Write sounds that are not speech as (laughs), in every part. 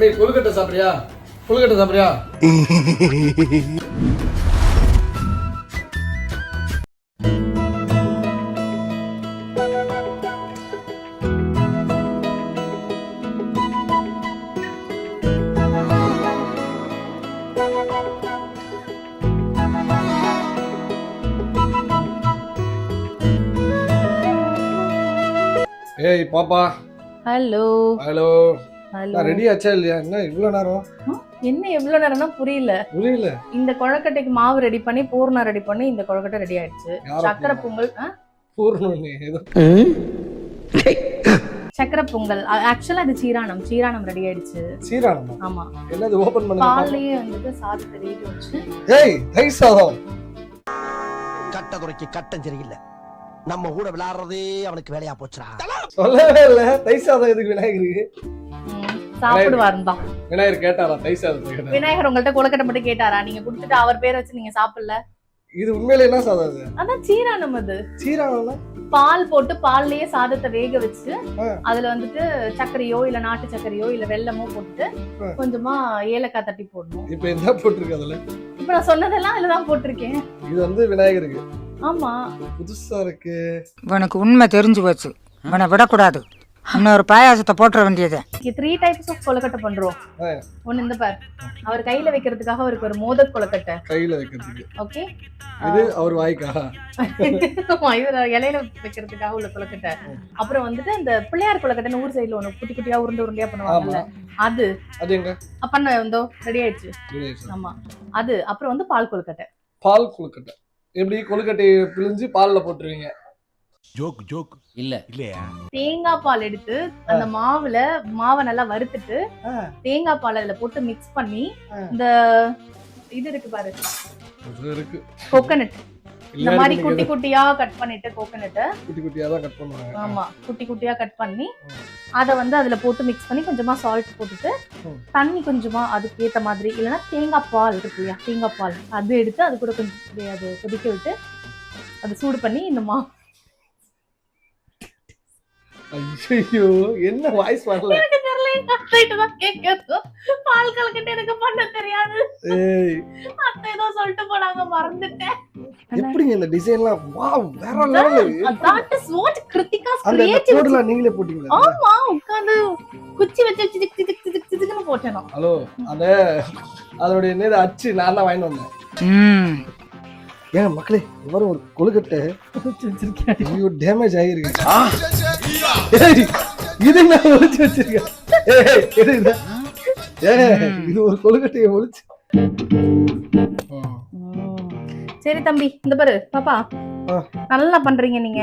தம்பி கொழுக்கட்டை சாப்பிட்றியா கொழுக்கட்டை சாப்பிட்றியா ஏய் பாப்பா ஹலோ ஹலோ ஹலோ நான் ரெடி ஆச்சா இல்லையா? என்ன இவ்வளோ நேரம்? என்ன எவ்வளவு நேரம்னா புரியல. புரியல. இந்த கொழக்கட்டைக்கு மாவு ரெடி பண்ணி பூர்ணம் ரெடி பண்ணி இந்த கொழக்கட்டை ரெடி ஆயிடுச்சு. சக்கரை பூர்ணம்? பொங்கல் சக்கரை பொங்கல். ஆக்சுவலா இது சீரானம் சீரானம் ரெடி ஆயிடுச்சு. சீரானமா ஆமா. என்னது ஓபன் பண்ண பால்லயே வந்துட்டு சாதத்தை ரேட் வச்சு. ஏய் தை சாதம். கட்டதுரைக்கு கட்டம் சரியில்லை. நம்ம கூட விளையாடுறதே அவனுக்கு வேலையா போச்சுடா. சொல்லவே இல்ல. தை சாதம் எதுக்கு விநாயகருக்கு ம், சாப்பிடுவாரு தான் விநாயகர் கேட்டாரா? தை விநாயகர் உங்கள்ட்ட கொழுக்கட்டை மட்டும் கேட்டாரா? நீங்க கொடுத்துட்டு அவர் பேரை வச்சு நீங்க சாப்பிடல? இது உண்மையில என்ன சாதம் அது? அதான் சீரானம் அது. சீரானம்னா பால் போட்டு பால்லயே சாதத்தை வேக வச்சு. அதுல வந்துட்டு சர்க்கரையோ இல்ல நாட்டு சர்க்கரையோ இல்ல வெல்லமோ போட்டுட்டு ஆ. கொஞ்சமா ஏலக்காய் தட்டி போடணும். இப்ப என்ன போட்டிருக்கு அதுல? இப்ப நான் சொன்னதெல்லாம் அதுலதான் போட்டிருக்கேன். இது வந்து விநாயகருக்கு. ஆமா. புதுசா இருக்கு. இவனுக்கு உண்மை தெரிஞ்சு போச்சு. இவனை விடக்கூடாது. இன்னொரு பாயாசத்தை போட்டுற வேண்டியது. த்ரீ டைப்ஸ் ஆஃப் கொழுக்கட்டை பண்றோம். ஒண்ணு இந்த பார் அவர் கையில வைக்கிறதுக்காக அவருக்கு ஒரு மோதக் கொழுக்கட்டை. கையில வைக்கிறதுக்கு. ஓகே? இது அவர் வாய்க்கா? (laughs) இவர் இலையில வைக்கிறதுக்காக உள்ள கொழுக்கட்டை. அப்புறம் வந்துட்டு இந்த பிள்ளையார் கொழுக்கட்டைன்னு ஊர் சைடுல ஒண்ணு குட்டி குட்டியா உருண்டை உருண்டையா பண்ணுவாங்கல்ல. அது. அது எங்க? பண்ண வந்தோ ரெடி ஆயிடுச்சு. ஆமா. அது அப்புறம் வந்து பால் கொழுக்கட்டை. பால் கொழுக்கட்டை. எப்படி கொழுக்கட்டையை பிழிஞ்சு பால்ல போட்டுருவீங்க? Joke joke. இல்ல. இல்லையா? தேங்காய் பால் எடுத்து அந்த மாவுல மாவை நல்லா வறுத்துட்டு. தேங்காய் பால் அதுல போட்டு மிக்ஸ் பண்ணி. இந்த இது இருக்கு பாரு. இது இருக்கு. கோகனட் இந்த மாதிரி குட்டி குட்டியா கட் பண்ணிட்டு கோகனட்டை குட்டி குட்டியா தான் கட் பண்ணுவாங்க. ஆமா குட்டி குட்டியா கட் பண்ணி. அத வந்து அதுல போட்டு மிக்ஸ் பண்ணி கொஞ்சமா சால்ட் போட்டுட்டு. தண்ணி கொஞ்சமா அதுக்கு ஏத்த மாதிரி இல்லைன்னா தேங்காய் பால் இருக்கு இல்லையா தேங்காய் பால். அது எடுத்து அது கூட கொஞ்சம் அப்படியே அது கொதிக்க விட்டு அது சூடு பண்ணி இந்த மா ஐயோ என்ன வாய்ஸ் வரல? எனக்கு தெரியல தான் கேட்கணும் பால் கலக்கிட்டு எனக்கு பண்ண தெரியாது. ஏய். அத்தை ஏதோ சொல்லிட்டு போனாங்க மறந்துட்டேன். எப்படிங்க இந்த டிசைன்லாம் வாவ் வேற level that is what Krithika's அந்த கோடுலாம் நீங்களே போட்டீங்களா? ஆமா உட்கார்ந்து குச்சி வச்சு வச்சு திக் திக் திக் திக் திக்னு போட்டேனோ ஹலோ அந்த அதோடைய நேர அச்சு நான் தான் வாங்கிட்டு வந்தேன். ம். ஏன் மக்களே இவரும் ஒரு கொழுக்கட்டை. ஐயோ டேமேஜ் ஆகிருக்கு ஏய், இது நான் ஒளிச்சு வச்சிருக்கேன் ஏய், இது இது. ஏய், இது ஒரு கொழுக்கட்டையை ஒளிச்சு. சரி தம்பி இந்த பாரு பாப்பா. நல்லா பண்றீங்க நீங்க.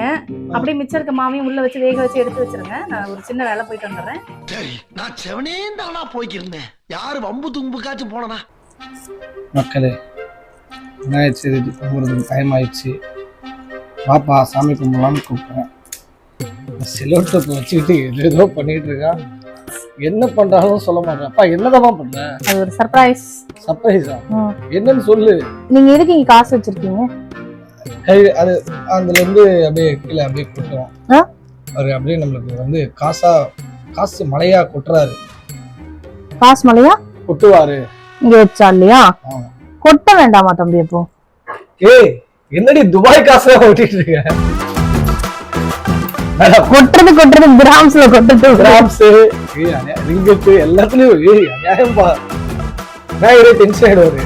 அப்படியே மிச்சம் இருக்க மாவையும் உள்ள வச்சு வேக வச்சு எடுத்து வச்சிருங்க. நான் ஒரு சின்ன வேலை போயிட்டு வந்துடுறேன். சரி நான் செவனே தானா போய்க்கிருந்தேன். யாரு வம்பு தும்புக்காச்சும் போனனா? மக்களே விநாயகர் சதுர்த்தி கும்பிட்றதுக்கு டைம் ஆயிடுச்சு. பாப்பா சாமி கும்பிடலாம்னு கூப்பிட்டேன். செலோட்டத்தை வச்சுக்கிட்டு ஏதோ பண்ணிட்டு இருக்கா? என்ன பண்றாலும் சொல்ல மாட்டேன். அப்பா என்னதான் பண்ற அது ஒரு சர்ப்ரைஸ் சர்ப்ரைஸா என்னன்னு சொல்லு. நீங்க எதுக்கு இங்க காசு வச்சிருக்கீங்க? அது அதுல இருந்து அப்படியே கீழே அப்படியே கொட்டுவோம்? அவரு அப்படியே நம்மளுக்கு வந்து காசா காசு மழையா கொட்டுறாரு. காசு மலையா? கொட்டுவாரு. இங்க வச்சா இல்லையா. கொட்ட வேண்டாமா தம்பி அப்போ? ஏய் என்னடி துபாய் காசுல ஓட்டிட்டு இருக்க? கொட்டுறது கொட்டுறது கிராம்ஸ்ல கொட்டுறது. கிராம்ஸ் ரிங்கத்து எல்லாத்துலயும் ஏய் அநியாயம் பா நான் ஒரே டென்ஷன் ஆயிடுவாரு?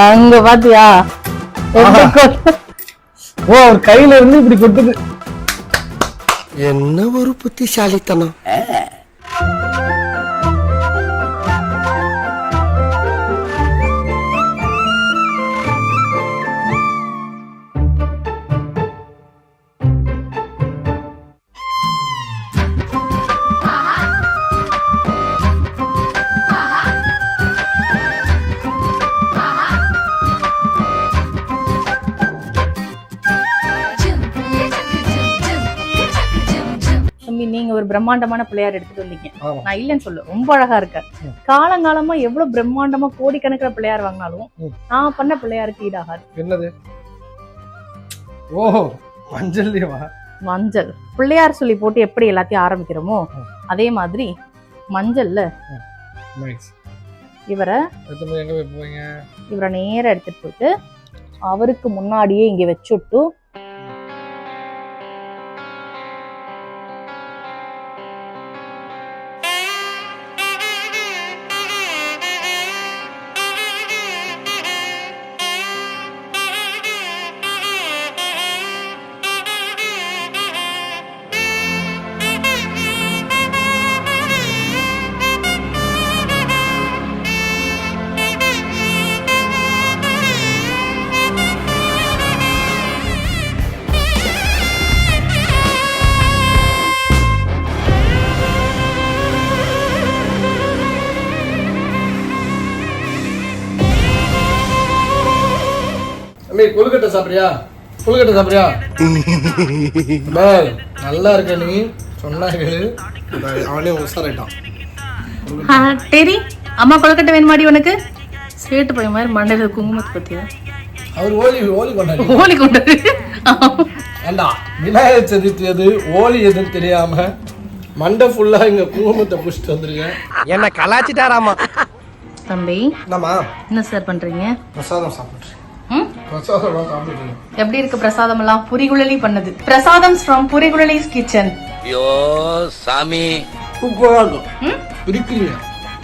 அங்க பாத்தியா? ஓ அவர் கையில இருந்து இப்படி கொட்டுது. என்ன ஒரு புத்திசாலித்தனம். பிரம்மாண்டமான பிள்ளையார் எடுத்துட்டு வந்தீங்க. நான் இல்லைன்னு சொல்ல ரொம்ப அழகா இருக்க. காலங்காலமா எவ்வளவு பிரம்மாண்டமா கோடிக்கணக்கில் பிள்ளையார் வாங்கினாலும். நான் பண்ண பிள்ளையாருக்கு ஈடாகாது. என்னது? ஓ மஞ்சள்லயவா மஞ்சள். பிள்ளையார் சொல்லி போட்டு எப்படி எல்லாத்தையும் ஆரம்பிக்கிறோமோ. அதே மாதிரி மஞ்சள்ல இவரை இவரை நேரா எடுத்துட்டு போயிட்டு அவருக்கு முன்னாடியே இங்க வச்சுட்டு தம்பி கொழுக்கட்டை சாப்பிட்றியா? கொழுக்கட்டை சாப்பிட்றியா? பாய் நல்லா இருக்க நீ. சொன்னா கேளு. அவனே உசாராயிட்டான். ஆ, டேரி அம்மா கொழுக்கட்டை வேணுமாடி உனக்கு? சேட்டு பையன் மாதிரி மண்டையில குங்குமத்தை பத்தியா? அவர் ஓலி ஓலி கொண்டாடி. ஓலி கொண்டது ஏண்டா விநாயகர் சதுர்த்தி அது? ஓலி எதுன்னு தெரியாம மண்டை ஃபுல்லா இங்க குங்குமத்தை புடிச்சிட்டு வந்திருக்கேன் என்ன கலாச்சிட்டாராமா? தம்பி என்னம்மா? என்ன சார் பண்றீங்க? பிரசாதம் சாப்பிட்றேன். எப்படி இருக்கு பிரசாதம் எல்லாம் புரிகுழலி பண்ணது. பிரசாதம் ஃப்ரம் புரிகுழலிஸ் கிச்சன் ஐயோ சாமி. சூப்பராக இருக்கும் பிரிக்கிறீங்க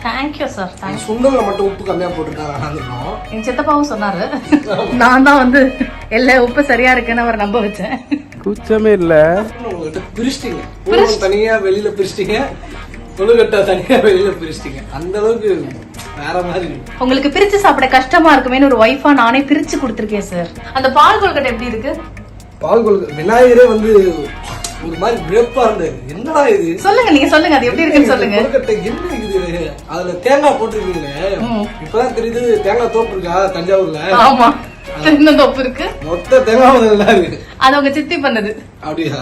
தேங்க்யூ சார் சுண்டல்ல மட்டும் உப்பு கம்மியா போட்டுருக்காங்க எங்க சித்தப்பாவும் சொன்னாரு. நான் தான் வந்து எல்லா உப்பு சரியா இருக்குன்னு அவர் நம்ப வச்சேன். கூச்சமே இல்ல. பிரிச்சிட்டீங்க. தனியா வெளியில பிரிச்சிட்டீங்க. கொழுக்கட்டை தனியா வெளியில பிரிச்சிட்டீங்க. அந்த அளவுக்கு உங்களுக்கு பிரிச்சு சாப்பிட கஷ்டமா இருக்குமேன்னு ஒரு ஒய்ஃபா நானே பிரிச்சு கொடுத்துருக்கேன் சார் அந்த பால் கொழுக்கட்டை எப்படி இருக்கு? பால் கொழுக்கட்டை விநாயகரே வந்து ஒரு மாதிரி வியப்பா இருந்தது. என்னடா இது? சொல்லுங்க நீங்க சொல்லுங்க அது எப்படி இருக்குன்னு சொல்லுங்க. கொழுக்கட்டை என்ன இது? அதுல தேங்காய் போட்டிருக்கீங்களே. இப்பதான் தெரியுது தேங்காய் தோப்பு இருக்கா தஞ்சாவூர்ல? ஆமா. தென்னை தோப்பு இருக்கு. மொத்த தேங்காய் இருக்கு. அது உங்க சித்தி பண்ணது. அப்படியா?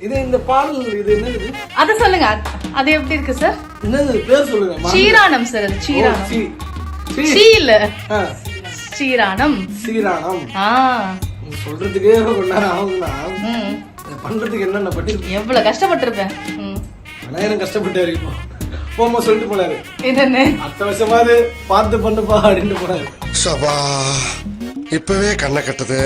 இது இந்த பால் இது என்னது? அத சொல்லுங்க. அது- எப்படி இருக்கு சார் என்னது? பேர் சொல்லுங்க சீரானம் சார் அது சீரானம் சீ இல்ல ஆ, சீரானம் சீரானம் ஆ. நீ சொல்றதுக்கே கொஞ்ச நேரம் இதை பண்றதுக்கு என்னென்ன பட்டி எவ்வளவு கஷ்டப்பட்டிருப்பேன். ம். விநாயகரம் கஷ்டப்பட்டாரு இப்போ. போமா சொல்லிட்டு போனாரு. என்னன்னு? அடுத்த வருஷமாவது பார்த்து பண்ணுப்பா அப்படின்ட்டு போனாரு. சபா இப்பவே கண்ணை கட்டுது.